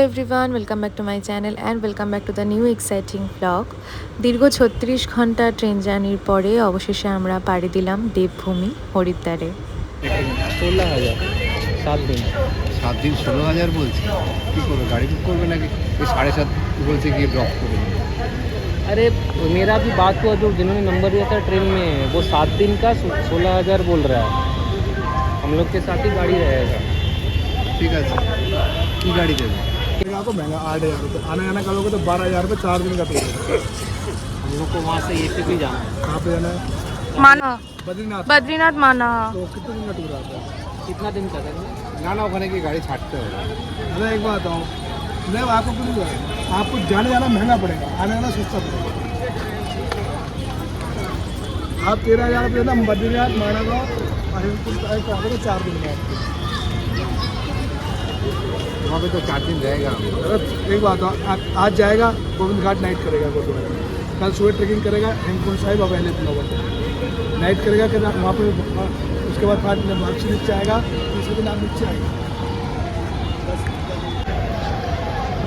Hello everyone welcome back to my channel and welcome back to the new exciting blog দীর্ঘ ছত্রিশ ঘণ্টা train জার্নির পরে অবশেষে আমরা পাড়ি দিলাম দেবভূমি হরিদ্বারে। ষোলো হাজার সাত দিন। সাত দিন ষোলো হাজার বলছি। কী করবে সাড়ে সাত বলছে গিয়ে ড্রপ করবে अरे मेरा भी बात हुआ जो जिन्होंने नंबर दिया था ट्रेन में वो सात दिन का सोलह आपको महँगा आठ हज़ार रुपये आना जाना करोगे तो बारह हज़ार रुपये चार दिन का पेड़ हम लोग को वहाँ से एक भी जाना है कहाँ पे जाना है माना बद्रीनाथ बद्रीनाथ माना तो कितने दिन का टूर आता है कितना दिन का नाना खाने की गाड़ी छाटते हो अरे एक बात आओ मैं आपको क्यों कुछ आपको जाने जाना महँगा पड़ेगा आने जाना सस्ता पड़ेगा आप तेरह हज़ार रुपये ना बद्रीनाथ माना का चार दिन में आपको वहाँ पे तो चार दिन रहेगा अरे एक बात बताओ आ- आज जाएगा गोविंद घाट नाइट करेगा गुरुद्वारा में। कल सुबह ट्रेकिंग करेगा हेमकुंड साहिब अब एन नौ बजे नाइट करेगा कि वहाँ पे उसके बाद फिर वापसी नीचे आएगा तीसरे दिन आप नीचे आएगा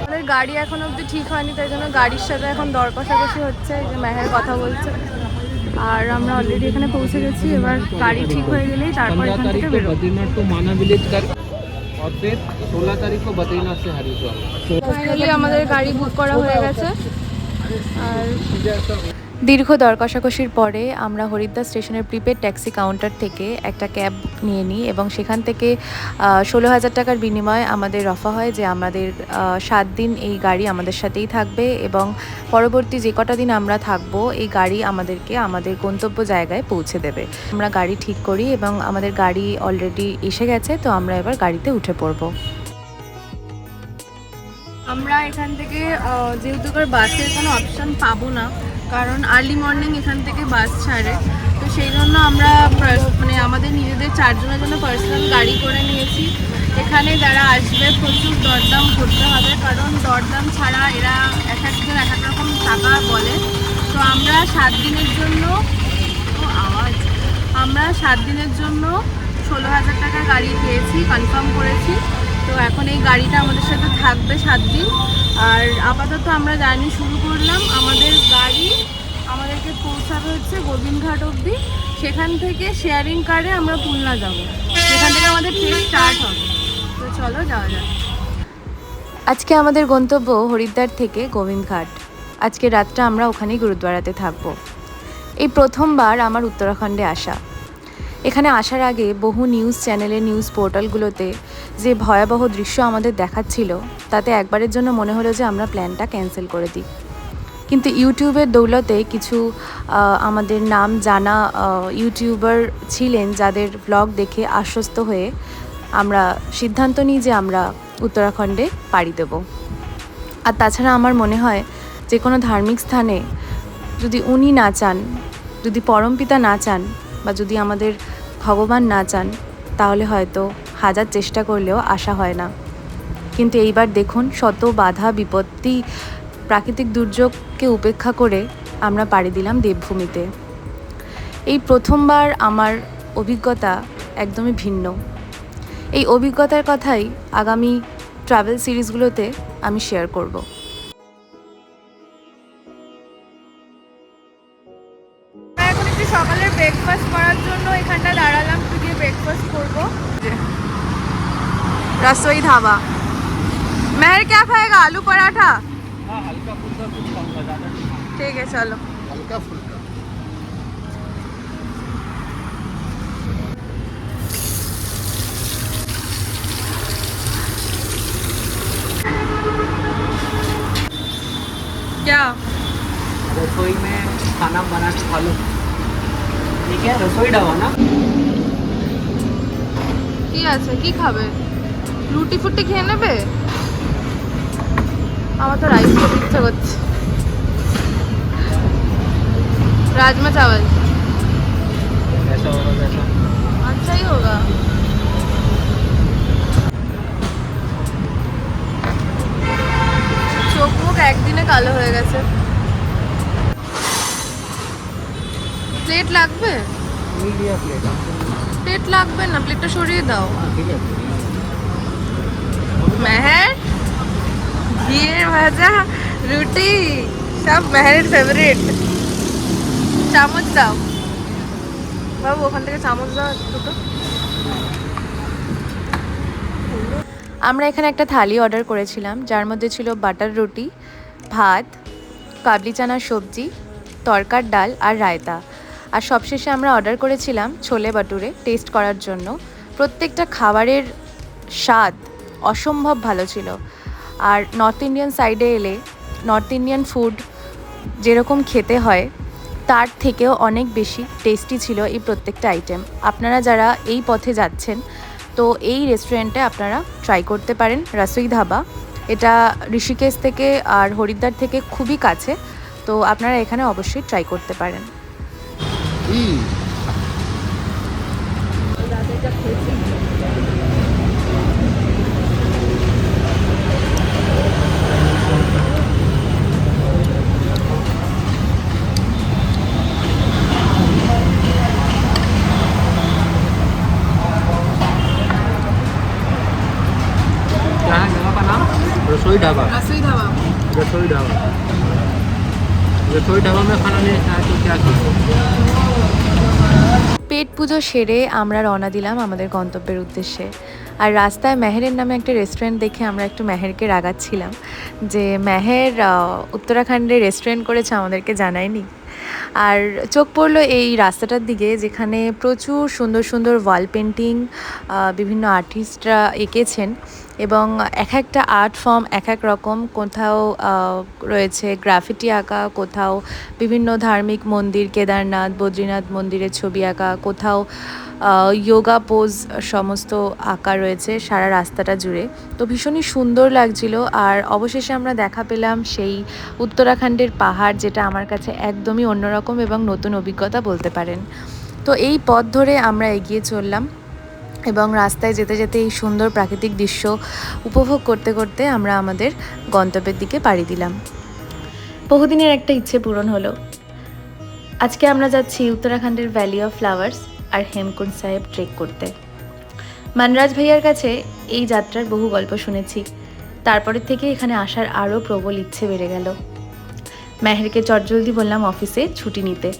আমাদের গাড়ি এখন অবধি ঠিক হয়নি তাই জন্য গাড়ির সাথে এখন দর কষাকষি হচ্ছে এই যে মেহের কথা বলছে আর আমরা অলরেডি এখানে পৌঁছে গেছি এবার গাড়ি ঠিক হয়ে গেলেই তারপর पंद्रह এখান तारीख থেকে को বেরোবো और फिर सोलह तारीख को बद्रीनाथ से हरिद्वार ফাইনালি আমাদের গাড়ি বুক করা হয়ে গেছে আর দীর্ঘ দর কষাকষির পরে আমরা হরিদ্বার স্টেশনের প্রিপেড ট্যাক্সি কাউন্টার থেকে একটা ক্যাব নিয়ে নিই এবং সেখান থেকে ষোলো হাজার টাকার বিনিময়ে আমাদের রফা হয় যে আমাদের সাত দিন এই গাড়ি আমাদের সাথেই থাকবে এবং পরবর্তী যে কটা দিন আমরা থাকব এই গাড়ি আমাদেরকে আমাদের গন্তব্য জায়গায় পৌঁছে দেবে। আমরা গাড়ি ঠিক করি এবং আমাদের গাড়ি অলরেডি এসে গেছে, তো আমরা এবার গাড়িতে উঠে পড়ব। আমরা এখান থেকে যেহেতু বাসের কোনো অপশান পাবো না, কারণ আর্লি মর্নিং এখান থেকে বাস ছাড়ে, তো সেই জন্য আমরা মানে আমাদের নিজেদের চারজনের জন্য পার্সোনাল গাড়ি করে নিয়েছি। এখানে যারা আসবে, প্রচুর দরদাম করতে হবে, কারণ দরদাম ছাড়া এরা এক একজন এক এক রকম টাকা বলে। তো আমরা সাত দিনের জন্য আওয়াজ। আমরা সাত দিনের জন্য ষোলো হাজার টাকা গাড়ি পেয়েছি কনফার্ম করেছি। তো এখন এই গাড়িটা আমাদের সাথে থাকবে সাত দিন। আর আপাতত আমরা জার্নি শুরু করলাম। আমাদের গাড়ি আমাদেরকে পৌঁছাবে হচ্ছে গোবিন্দঘাট অবধি। সেখান থেকে শেয়ারিং কারে আমরা পুলনা যাব। সেখান থেকে আমাদের ট্রেন স্টার্ট হবে। তো চলো যাওয়া যাক। আজকে আমাদের গন্তব্য হরিদ্বার থেকে গোবিন্দঘাট। আজকে রাতটা আমরা ওখানেই গুরুদ্বারাতে থাকব। এই প্রথমবার আমার উত্তরাখণ্ডে আসা। এখানে আসার আগে বহু নিউজ চ্যানেলে নিউজ পোর্টালগুলোতে যে ভয়াবহ দৃশ্য আমাদের দেখাচ্ছিল, তাতে একবারের জন্য মনে হলো যে আমরা প্ল্যানটা ক্যান্সেল করে দিই। কিন্তু ইউটিউবের দৌলতে কিছু আমাদের নাম জানা ইউটিউবার ছিলেন যাদের ব্লগ দেখে আশ্বস্ত হয়ে আমরা সিদ্ধান্ত নিই যে আমরা উত্তরাখণ্ডে পাড়ি দেব। আর তাছাড়া আমার মনে হয় যে কোনো ধার্মিক স্থানে যদি উনি না চান, যদি পরমপিতা না চান বা যদি আমাদের ভগবান না চান, তাহলে হয়তো হাজার চেষ্টা করলেও আশা হয় না। কিন্তু এইবার দেখুন শত বাধা, বিপত্তি, প্রাকৃতিক দুর্যোগকে উপেক্ষা করে আমরা পাড়ি দিলাম দেবভূমিতে। এই প্রথমবার আমার অভিজ্ঞতা একদমই ভিন্ন। এই অভিজ্ঞতার কথাই আগামী ট্রাভেল সিরিজগুলোতে আমি শেয়ার করব। रसोई ढाबा मेहर क्या खाएगा आलू पराठा हाँ हल्का फुल्का कुछ खाऊंगा ज़्यादा नहीं खाऊंगा। ठीक है चलो হালকা ফুলকা क्या रसोई में खाना बना के खा लो ठीक है रसोई ढाबा ना কি আছে কি খাবে রুটি ফুটি খেয়ে নেবে আমার তো রাইস খেতে ইচ্ছা করছে राजमा चावल ऐसा होगा वैसा अच्छा ही होगा চোখ মুখ একদিনে কালো হয়ে গেছে প্লেট লাগবে मिल लिया प्लेट প্লেট লাগবে না প্লেটটা সরিয়ে দাও हाँ ठीक है মেহের ঘিয়ের ভাজা রুটি সব মেহেরের ফেভারিট চামচ দাও বাবু ওখান থেকে চামচ দাও দুটো আমরা এখানে একটা থালি অর্ডার করেছিলাম, যার মধ্যে ছিল বাটার রুটি ভাত, কাবলি চানার সবজি, তরকার ডাল আর রায়তা। আর সবশেষে আমরা অর্ডার করেছিলাম ছোলে বাটুরে টেস্ট করার জন্য। প্রত্যেকটা খাবারের স্বাদ অসম্ভব ভালো ছিল। আর নর্থ ইন্ডিয়ান সাইডে এলে নর্থ ইন্ডিয়ান ফুড যেরকম খেতে হয়, তার থেকেও অনেক বেশি টেস্টি ছিল এই প্রত্যেকটা আইটেম আপনারা যারা এই পথে যাচ্ছেন, তো এই রেস্টুরেন্টে আপনারা ট্রাই করতে পারেন রাসুই ধাবা। এটা ঋষিকেশ থেকে আর হরিদ্বার থেকে খুবই কাছে, তো আপনারা এখানে অবশ্যই ট্রাই করতে পারেন। रसोई ढाबा রাসুই ধাবা रसोई ढाबा रसोई ढाबा में खाना नहीं खाया तो क्या किया পেট পুজো সেরে আমরা রওনা দিলাম আমাদের গন্তব্যের উদ্দেশ্যে আর রাস্তায় মেহেরের নামে একটা রেস্টুরেন্ট দেখে আমরা একটু মেহেরকে রাগাচ্ছিলাম যে মেহের আহ, উত্তরাখণ্ডে রেস্টুরেন্ট করেছে আমাদেরকে জানায়নি আর চোখ পড়ল এই রাস্তাটার দিকে যেখানে প্রচুর সুন্দর সুন্দর ওয়াল পেন্টিং বিভিন্ন আর্টিস্টরা এঁকেছেন এবং এক একটা আর্ট ফর্ম এক এক রকম। কোথাও রয়েছে গ্রাফিটি আঁকা, কোথাও বিভিন্ন ধার্মিক মন্দির, কেদারনাথ, বদ্রীনাথ মন্দিরের ছবি আঁকা, কোথাও যোগা পোজ সমস্ত আঁকা রয়েছে সারা রাস্তাটা জুড়ে। তো ভীষণই সুন্দর লাগছিল আর অবশেষে আমরা দেখা পেলাম সেই উত্তরাখণ্ডের পাহাড় যেটা আমার কাছে একদমই অন্যরকম এবং নতুন অভিজ্ঞতা বলতে পারেন। তো এই পথ ধরে আমরা এগিয়ে চললাম এবং রাস্তায় যেতে যেতে এই সুন্দর প্রাকৃতিক দৃশ্য উপভোগ করতে করতে আমরা আমাদের গন্তব্যের দিকে পাড়ি দিলাম। বহুদিনের একটা ইচ্ছে পূরণ হলো। আজকে আমরা যাচ্ছি উত্তরাখণ্ডের ভ্যালি অফ ফ্লাওয়ার্স আর হেমকুন্ড সাহেব ট্রেক করতে। মানরাজ ভাইয়ার কাছে এই যাত্রার বহু গল্প শুনেছি। তারপরের থেকে এখানে আসার আরও প্রবল ইচ্ছে বেড়ে গেল। মেহেরকে চটজলদি বললাম অফিসে ছুটি নিতে।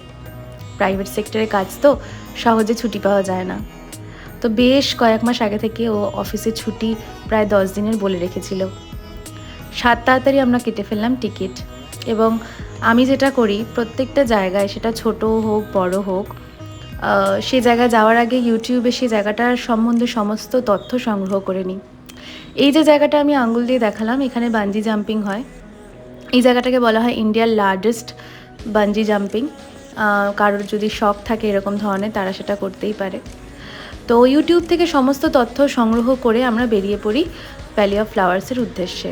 প্রাইভেট সেক্টরে কাজ তো, সহজে ছুটি পাওয়া যায় না। তো বেশ কয়েক মাস আগে থেকে ও অফিসে ছুটি প্রায় দশ দিনের বলে রেখেছিল। সাত তাড়াতাড়ি আমরা কেটে ফেললাম টিকিট। এবং আমি যেটা করি, প্রত্যেকটা জায়গায় সেটা ছোট হোক, বড় হোক সেই জায়গায় যাওয়ার আগে ইউটিউবে সেই জায়গাটার সম্বন্ধে সমস্ত তথ্য সংগ্রহ করে নিই। এই যে জায়গাটা আমি আঙ্গুল দিয়ে দেখালাম, এখানে বাঞ্জি জাম্পিং হয়। এই জায়গাটাকে বলা হয় ইন্ডিয়ার লার্জেস্ট বাঞ্জি জাম্পিং কারোর যদি শখ থাকে এরকম ধরনের, তারা সেটা করতেই পারে। তো ইউটিউব থেকে সমস্ত তথ্য সংগ্রহ করে আমরা বেরিয়ে পড়ি ভ্যালি অফ ফ্লাওয়ার্সের উদ্দেশ্যে।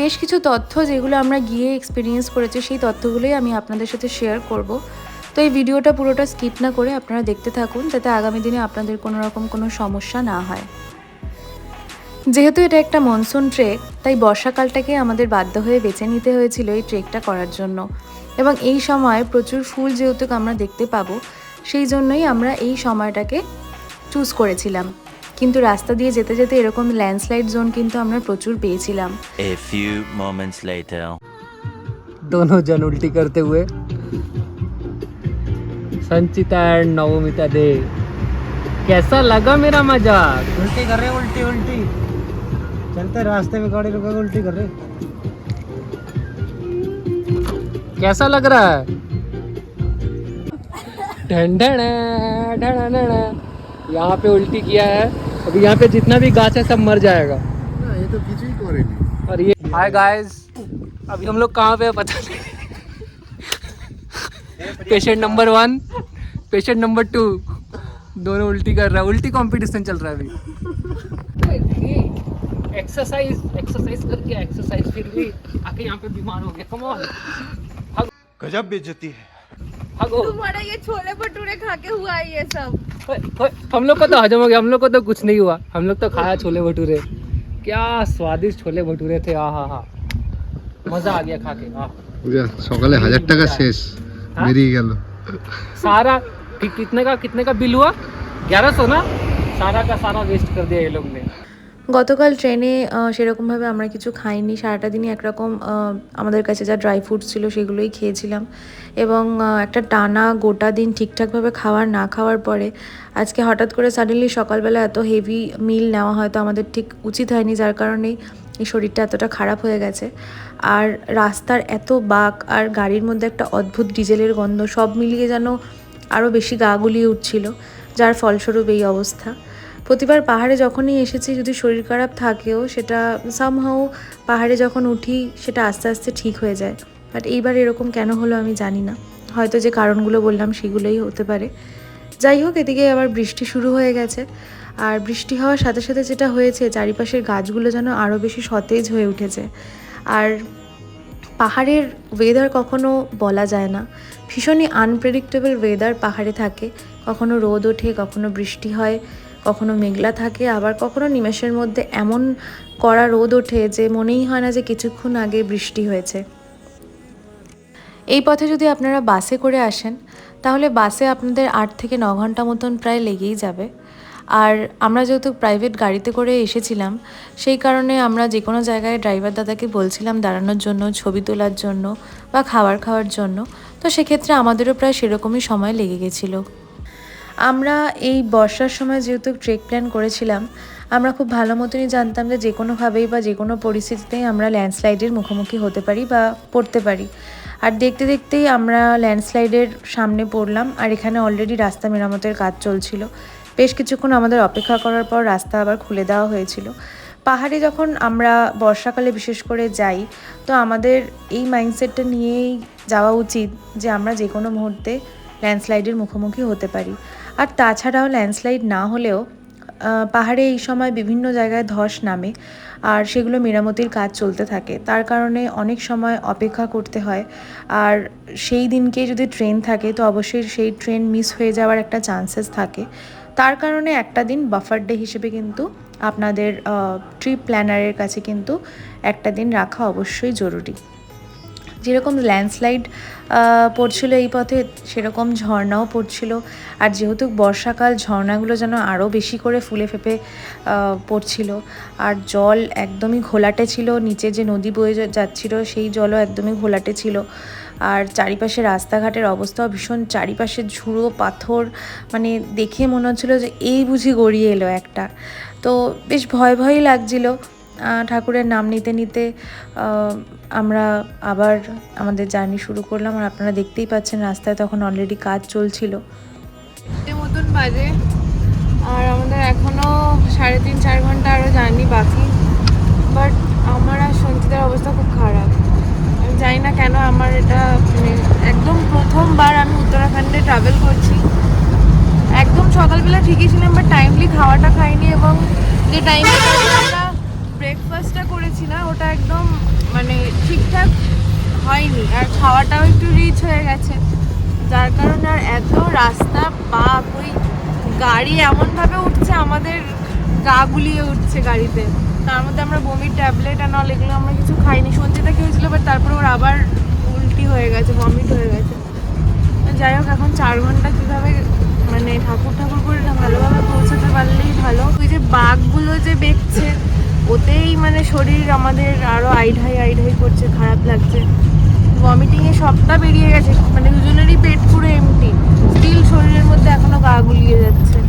বেশ কিছু তথ্য যেগুলো আমরা গিয়ে এক্সপিরিয়েন্স করেছি, সেই তথ্যগুলোই আমি আপনাদের সাথে শেয়ার করব। তো এই ভিডিওটা পুরোটা স্কিপ না করে আপনারা দেখতে থাকুন যাতে আগামী দিনে আপনাদের কোনো রকম কোনো সমস্যা না হয় যেহেতু এটা একটা মনসুন ট্রেক তাই বর্ষাকালটাকে আমাদের বাধ্য হয়ে বেছে নিতে হয়েছিল এই ট্রেকটা করার জন্য এবং এই সময় প্রচুর ফুল যেহেতু আমরা দেখতে পাবো সেই জন্যই আমরা এই সময়টাকে চুজ করেছিলাম কিন্তু রাস্তা দিয়ে যেতে যেতে এরকম ল্যান্ডস্লাইড জোন কিন্তু আমরা প্রচুর পেয়েছিলাম A few moments later. दोनों जन उल्टी करते हुए संचिता एंड नवमिता दे। कैसा लगा मेरा मज़ा उल्टी कर रहे उल्टी उल्टी। चलते रास्ते में गाड़ी रुके उल्टी कर रहे कैसा लग रहा है? यहाँ पे उल्टी किया है। अभी यहाँ पे जितना भी गाछ है सब मर जाएगा। ये तो और ये हाय गाइस अभी हम लोग कहाँ पे पता patient number one patient number two दोनों उल्टी कर रहा है उल्टी कंपटीशन चल रहा है अभी। एक्सरसाइज एक्सरसाइज करके एक्सरसाइज फिर भी आके यहाँ पे बीमार हो गए कमॉन गजब बेचती है। तुम्हारा ये छोले भटूरे खा के हुआ ये सब। हम लोग को तो हजम हो गया हम लोग को तो कुछ नहीं हुआ। हम लोग तो खाया छोले भटूरे। क्या स्वादिष्ट छोले भटूरे थे आ हा। हा मज़ा आ गया खा के सकाले शेष। বেরিয়ে গেল सारा कि- कितने का कितने का बिल हुआ ग्यारह सौ ना सारा का सारा वेस्ट कर दिया ये लोग ने গতকাল ট্রেনে আহ, সেরকমভাবে আমরা কিছু খাইনি সারাটা দিনই একরকম আহ, আমাদের কাছে যা ড্রাই ফ্রুটস ছিল সেগুলোই খেয়েছিলাম এবং আহ, একটা টানা গোটা দিন ঠিকঠাকভাবে খাওয়ার না খাওয়ার পরে আজকে হঠাৎ করে সাডেনলি সকালবেলা এত হেভি মিল নেওয়া হয়তো আমাদের ঠিক উচিত হয়নি যার কারণেই এই শরীরটা এতটা খারাপ হয়ে গেছে আর রাস্তার এত বাঁক আর গাড়ির মধ্যে একটা অদ্ভুত ডিজেলের গন্ধ, সব মিলিয়ে যেন আরও বেশি গা গুলিয়ে উঠছিল, যার ফলস্বরূপ এই অবস্থা। প্রতিবার পাহাড়ে যখনই এসেছি, যদি শরীর খারাপ থাকেও, সেটা সামহাও পাহাড়ে যখন উঠি, সেটা আস্তে আস্তে ঠিক হয়ে যায়। বাট এইবার এরকম কেন হলো আমি জানি না। হয়তো যে কারণগুলো বললাম, সেগুলোই হতে পারে। যাই হোক, এদিকে আবার বৃষ্টি শুরু হয়ে গেছে। আর বৃষ্টি হওয়ার সাথে সাথে যেটা হয়েছে, চারিপাশের গাছগুলো যেন আরও বেশি সতেজ হয়ে উঠেছে। আর পাহাড়ের ওয়েদার কখনো বলা যায় না। ভীষণই আনপ্রেডিক্টেবল ওয়েদার পাহাড়ে থাকে। কখনো রোদ ওঠে, কখনো বৃষ্টি হয়, কখনো মেঘলা থাকে, আবার কখনো নিমেষের মধ্যে এমন কড়া রোদ ওঠে যে মনেই হয় না যে কিছুক্ষণ আগে বৃষ্টি হয়েছে। এই পথে যদি আপনারা বাসে করে আসেন, তাহলে বাসে আপনাদের আট থেকে ন ঘণ্টা মতন প্রায় লেগেই যাবে। আর আমরা যেহেতু প্রাইভেট গাড়িতে করে এসেছিলাম, সেই কারণে আমরা যে কোনো জায়গায় ড্রাইভার দাদাকে বলছিলাম দাঁড়ানোর জন্য, ছবি তোলার জন্য বা খাবার খাওয়ার জন্য। তো সেক্ষেত্রে আমাদেরও প্রায় সেরকমই সময় লেগে গেছিল। আমরা এই বর্ষার সময় যেহেতু ট্রেক প্ল্যান করেছিলাম, আমরা খুব ভালো মতনই জানতাম যে যে কোনোভাবেই বা যে কোনো পরিস্থিতিতেই আমরা ল্যান্ডস্লাইডের মুখোমুখি হতে পারি বা পড়তে পারি। আর দেখতে দেখতেই আমরা ল্যান্ডস্লাইডের সামনে পড়লাম, আর এখানে অলরেডি রাস্তা মেরামতের কাজ চলছিল। বেশ কিছুক্ষণ আমাদের অপেক্ষা করার পর রাস্তা আবার খুলে দেওয়া হয়েছিল। পাহাড়ে যখন আমরা বর্ষাকালে বিশেষ করে যাই, তো আমাদের এই মাইন্ডসেটটা নিয়েই যাওয়া উচিত যে আমরা যে কোনো মুহূর্তে ল্যান্ডস্লাইডের মুখোমুখি হতে পারি। আর তাছাড়াও ল্যান্ডস্লাইড না হলেও পাহাড়ে এই সময় বিভিন্ন জায়গায় ধস নামে আর সেগুলো মেরামতির কাজ চলতে থাকে। তার কারণে অনেক সময় অপেক্ষা করতে হয়। আর সেই দিনকে যদি ট্রেন থাকে, তো অবশ্যই সেই ট্রেন মিস হয়ে যাওয়ার একটা চান্সেস থাকে। তার কারণে একটা দিন বাফার ডে হিসেবে কিন্তু আপনাদের ট্রিপ প্ল্যানারের কাছে কিন্তু একটা দিন রাখা অবশ্যই জরুরি। যেরকম ল্যান্ডস্লাইড পড়ছিল এই পথে, সেরকম ঝর্ণাও পড়ছিল। আর যেহেতু বর্ষাকাল, ঝর্ণাগুলো যেন আরও বেশি করে ফুলে ফেপে পড়ছিল। আর জল একদমই ঘোলাটে ছিল, নিচে যে নদী বয়ে যাচ্ছিল, সেই জলও একদমই ঘোলাটে ছিল। আর চারিপাশে রাস্তাঘাটের অবস্থাও ভীষণ, চারিপাশে ঝুড়ো পাথর মানে দেখে মনে হচ্ছিল যে এই বুঝি গড়িয়ে এলো একটা। তো বেশ ভয় ভয়ই লাগছিল। ঠাকুরের নাম নিতে নিতে আমরা আবার আমাদের জার্নি শুরু করলাম আর আপনারা দেখতেই পাচ্ছেন রাস্তায় তখন অলরেডি কাজ চলছিল। মতন বাজে আর আমাদের এখনও সাড়ে তিন, চার ঘণ্টা আরও জার্নি বাকি। বাট আমার আর সঞ্চিতার অবস্থা খুব খারাপ। জানি না কেন আমার এটা মানে একদম প্রথমবার আমি উত্তরাখণ্ডে ট্রাভেল করছি। একদম সকালবেলা ঠিকই ছিলাম বাট টাইমলি খাওয়াটা খাইনি এবং যে টাইমে আমরা ব্রেকফাস্টটা করেছি না, ওটা একদম মানে ঠিকঠাক হয়নি। আর খাওয়াটাও একটু রিচ হয়ে গেছে। যার কারণে আর এত রাস্তা, বাপ ওই গাড়ি এমনভাবে উঠছে, আমাদের গা গুলিয়ে উঠছে গাড়িতে। তার মধ্যে আমরা বমির ট্যাবলেট আর নল এগুলো আমরা কিছু খাইনি। সঞ্চিতা খেয়েছিল বাট তারপরে ওর আবার উল্টি হয়ে গেছে ভমিট হয়ে গেছে। যাই হোক, এখন চার ঘণ্টা কীভাবে মানে ঠাকুর ঠাকুর করে ভালোভাবে পৌঁছাতে পারলেই ভালো। ওই যে বাঘগুলো যে দেখছে ওতেই মানে শরীর আমাদের আরও আইঢাই আইঢাই করছে, খারাপ লাগছে। ভমিটিংয়ে সবটা বেরিয়ে গেছে মানে দুজনেরই পেট পুরো এমটি স্টিল শরীরের মধ্যে এখনও গা গুলিয়ে যাচ্ছে।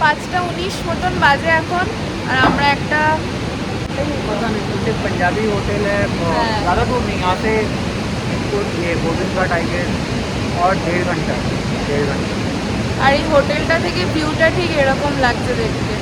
পাঁচটা উনিশ মতন বাজে এখন আর আমরা একটা पता नहीं कुछ एक पंजाबी होटल है हाँ। ज़्यादा दूर नहीं यहाँ से तो ये गोविंद घाट आई गेस और डेढ़ घंटा डेढ़ घंटा আর এই হোটেলটা থেকে ভিউটা ঠিক এরকম লাগছে দেখতে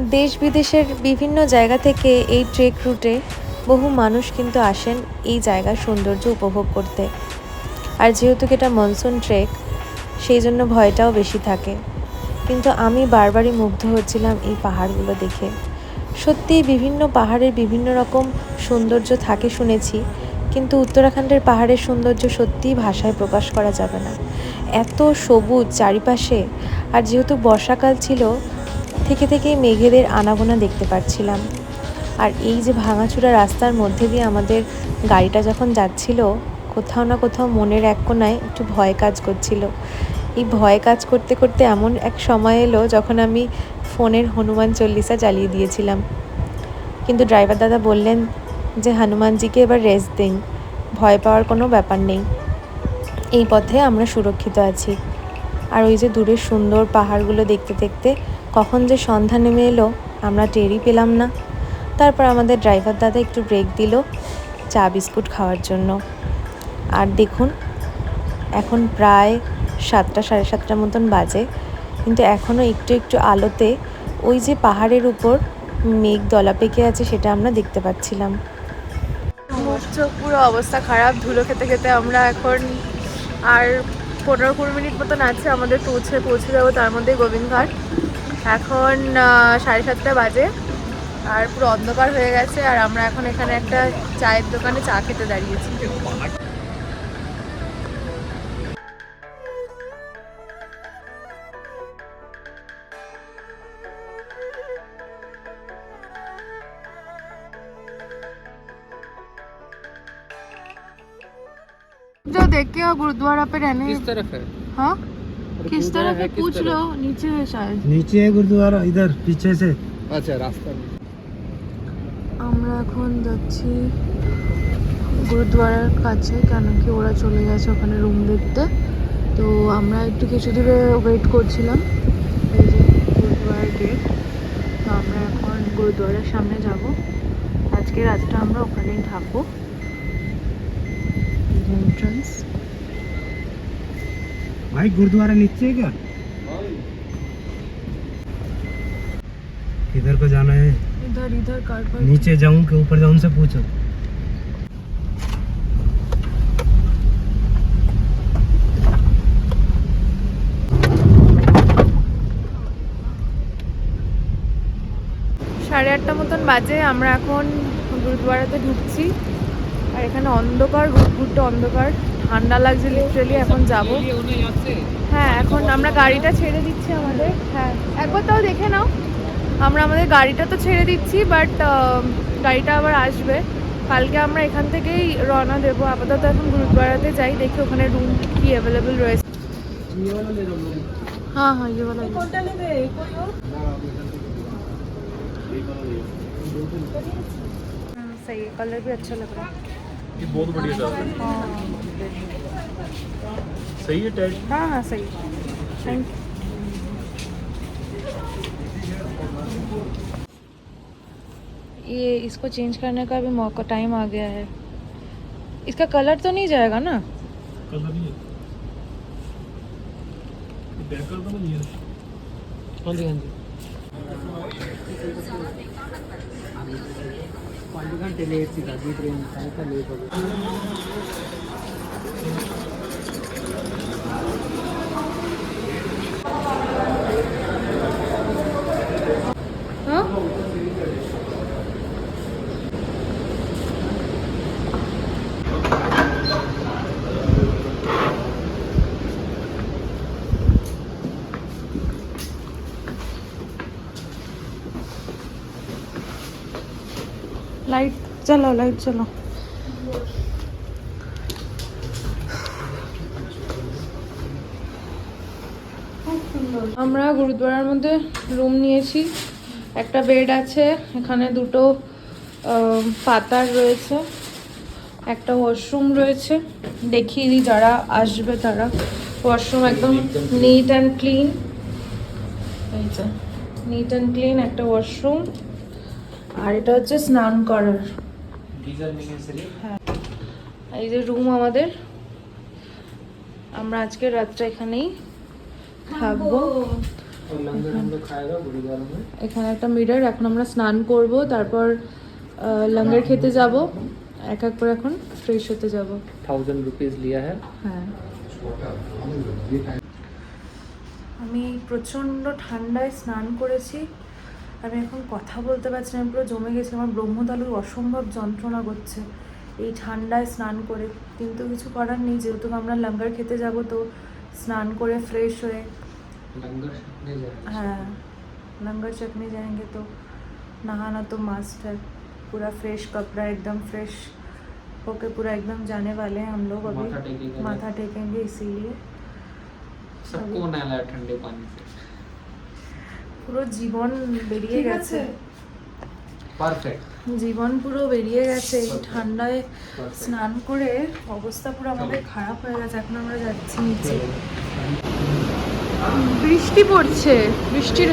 দেশ বিদেশের বিভিন্ন জায়গা থেকে এই ট্রেক রুটে বহু মানুষ কিন্তু আসেন এই জায়গার সৌন্দর্য উপভোগ করতে। আর যেহেতু এটা মনসুন ট্রেক, সেই জন্য ভয়টাও বেশি থাকে। কিন্তু আমি বারবারই মুগ্ধ হচ্ছিলাম এই পাহাড়গুলো দেখে। সত্যিই বিভিন্ন পাহাড়ের বিভিন্ন রকম সৌন্দর্য থাকে শুনেছি, কিন্তু উত্তরাখণ্ডের পাহাড়ের সৌন্দর্য সত্যিই ভাষায় প্রকাশ করা যাবে না। এত সবুজ চারিপাশে, আর যেহেতু বর্ষাকাল ছিল থেকে থেকেই মেঘেদের আনাগোনা দেখতে পাচ্ছিলাম আর এই যে ভাঙাচুরা রাস্তার মধ্যে দিয়ে আমাদের গাড়িটা যখন যাচ্ছিল, কোথাও না কোথাও মনের এক কোনায় একটু ভয় কাজ করছিল। এই ভয় কাজ করতে করতে এমন এক সময় এলো যখন আমি ফোনের হনুমান চল্লিশা চালিয়ে দিয়েছিলাম। কিন্তু ড্রাইভার দাদা বললেন যে, হনুমানজিকে এবার রেস্ট দিন, ভয় পাওয়ার কোনো ব্যাপার নেই। এই পথে আমরা সুরক্ষিত আছি। আর ওই যে দূরের সুন্দর পাহাড়গুলো দেখতে দেখতে কখন যে সন্ধ্যা নেমে এলো, আমরা টেরই পেলাম না। তারপর আমাদের ড্রাইভার দাদা একটু ব্রেক দিল চা বিস্কুট খাওয়ার জন্য। আর দেখুন, এখন প্রায় সাতটা, সাড়ে সাতটার মতন বাজে, কিন্তু এখনও একটু একটু আলোতে ওই যে পাহাড়ের উপর মেঘ দলা পেকে আছে সেটা আমরা দেখতে পাচ্ছিলাম। পুরো অবস্থা খারাপ, ধুলো খেতে খেতে আমরা এখন আর পনেরো কুড়ি মিনিট মতন আছে আমাদের পৌঁছে পৌঁছে যাব তার মধ্যে গোবিন্দঘাট এখন আহ, সাড়ে সাতটা বাজে আর পুরো অন্ধকার হয়ে গেছে আর আমরা এখন এখানে একটা চায়ের দোকানে চা খেতে দাঁড়িয়েছি जो देख के और गुरुद्वारा पे रहने किस तरफ है हाँ किस गुरुद्वारा तरह है से किस पूछ तरफ? लो नीचे है शायद नीचे है गुरुद्वारा इधर पीछे से আচ্ছা রাস্তা আমরা এখন যাচ্ছি গুরুদ্বারার কাছে কেন কি ওরা চলে গেছে ওখানে রুম দেখতে তো আমরা একটু কিছু দূরে ওয়েট করছিলাম এই যে গুরুদ্বারার গেট তো আমরা এখন গুরুদ্বারার সামনে যাব আজকে রাতটা আমরা ওখানেই থাকবো এন্ট্রান্স भाई गुरुद्वारा नीचे है क्या किधर को जाना है इधर इधर कार पर नीचे जाऊं कि ऊपर जाऊं उनसे पूछो সাড়ে আটটা মতন বাজে আমরা এখন গুরুদুয়ারাতে ঢুকছি আর এখানে অন্ধকার ঘুটঘুটে অন্ধকার ঠান্ডা লাগছে লিটারেলি এখন যাব ये उन्हें याद से হ্যাঁ এখন আমরা গাড়িটা ছেড়ে দিচ্ছি আমাদের হ্যাঁ একবার তাও দেখে নাও আমরা আমাদের গাড়িটা তো ছেড়ে দিচ্ছি বাট গাড়িটা আবার আসবে কালকে আমরা এখান থেকেই রওনা দেবো আপাতত এখন গুরুদ্বারাতে যাই দেখি ওখানে রুম কি অ্যাভেলেবেল রয়েছে হ্যাঁ হ্যাঁ ये वाला কোনটা নেবে सही है कलर भी अच्छा लग रहा है ये बहुत बढ़िया था। सही है टैग हाँ हाँ सही। थैंक यू ये इसको चेंज करने का भी मौका टाइम आ गया है। इसका कलर तो नहीं जाएगा ना? कलर नहीं है। बैक कर दो ना ये हाँ जी हाँ जी। 5 ਘੰਟੇ ਲੇਟ ਸੀ ਜੀ ਟ੍ਰੇਨ ਤਾਂ ਲੇਟ ਹੋ ਗਈ। চালাও লাইট চালাও আমরা গুরুদ্বারার মধ্যে রুম নিয়েছি। একটা বেড আছে, এখানে দুটো পাতার রয়েছে, একটা ওয়াশরুম রয়েছে। দেখিয়ে দিই যারা আসবে তারা। ওয়াশরুম একদম neat and clean neat and clean একটা ওয়াশরুম আর এটা হচ্ছে স্নান করার। এই যে রুম আমাদের। আমরা আজকে রাতটা এখানেই থাকব। এখানে একটা মিরার এখন আমরা স্নান করব তারপর লঙ্গার খেতে যাব। এক এক করে এখন ফ্রেশ হতে যাব। থাউজেন্ড রুপিস লিয়া হ্যাঁ। আমি প্রচণ্ড ঠান্ডায় স্নান করেছি। আমি এখন কথা বলতে পারছি না আমি পুরো জমে গেছি আমার ব্রহ্মতালুর অসম্ভব যন্ত্রণা করছে এই ঠান্ডায় স্নান করে কিন্তু কিছু করার নেই যেহেতু আমরা লঙ্গর খেতে যাব তো স্নান করে ফ্রেশ হয়ে लंगर नहीं जाएगा हाँ लंगर चकने जाएंगे तो नहाना तो मस्ट है पूरा फ्रेश कपड़ा एकदम फ्रेश होके पूरा एकदम जाने वाले हैं हम लोग अभी माथा टेकेंगे। माथा टेकेंगे इसीलिए सबको नहला है ठंडे पानी से পুরো জীবন বেরিয়ে গেছে। পারফেক্ট। জীবন পুরো বেরিয়ে গেছে এই ঠান্ডায় স্নান করে অবস্থা পুরো আমাদের খারাপ হয়ে গেছে এখন আমরা যাচ্ছি নিচে। বৃষ্টি পড়ছে বৃষ্টির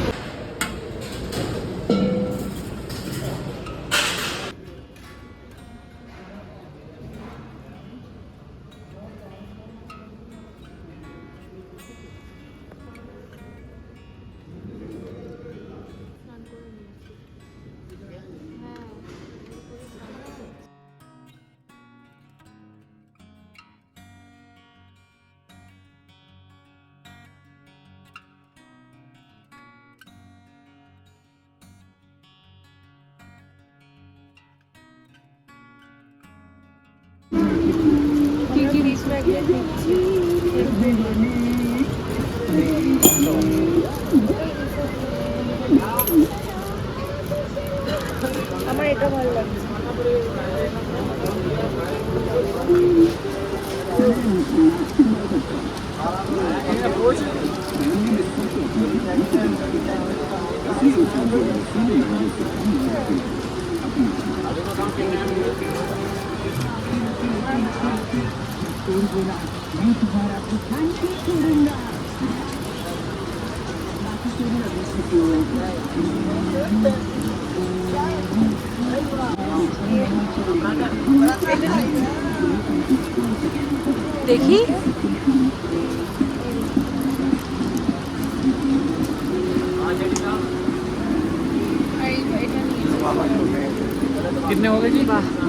আমার এটা ভালো লাগছে तुम्हारा छोड़ूँगा देखी? कितने हो गए जी? वाह।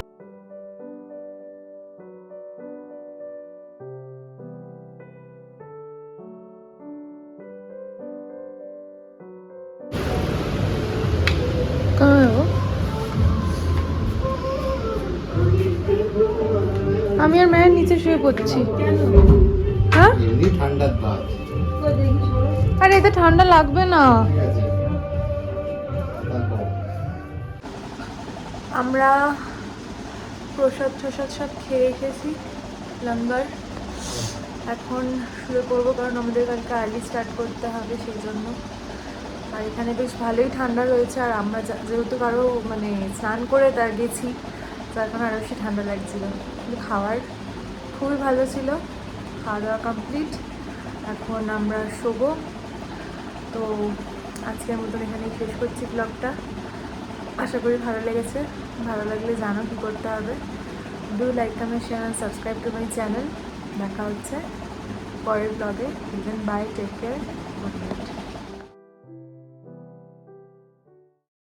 নিচে শুয়ে পড়ছি। হ্যাঁ? আরে এতে ঠান্ডা লাগবে না। আমরা প্রসাদ টসাদ সব খেয়ে এসেছি লঙ্গার। এখন শুরু করব কারণ আমাদের কালকে আর্লি স্টার্ট করতে হবে সেই জন্য। আর এখানে বেশ ভালোই ঠান্ডা রয়েছে আর আমরা যেহেতু কারও মানে স্নান করে তার গেছি তার কারণে আরও বেশি ঠান্ডা লাগছিল। কিন্তু খাওয়ার খুবই ভালো ছিল। খাওয়া দাওয়া কমপ্লিট এখন আমরা শোবো। তো আজকের মতন এখানেই শেষ করছি ব্লগটা আশা করি ভালো লেগেছে। ভালো লাগলে জানো কী করতে হবে। Do like comment share and subscribe to my channel দেখা হচ্ছে পরের ব্লগে ইভেন বাই টেক কেয়ার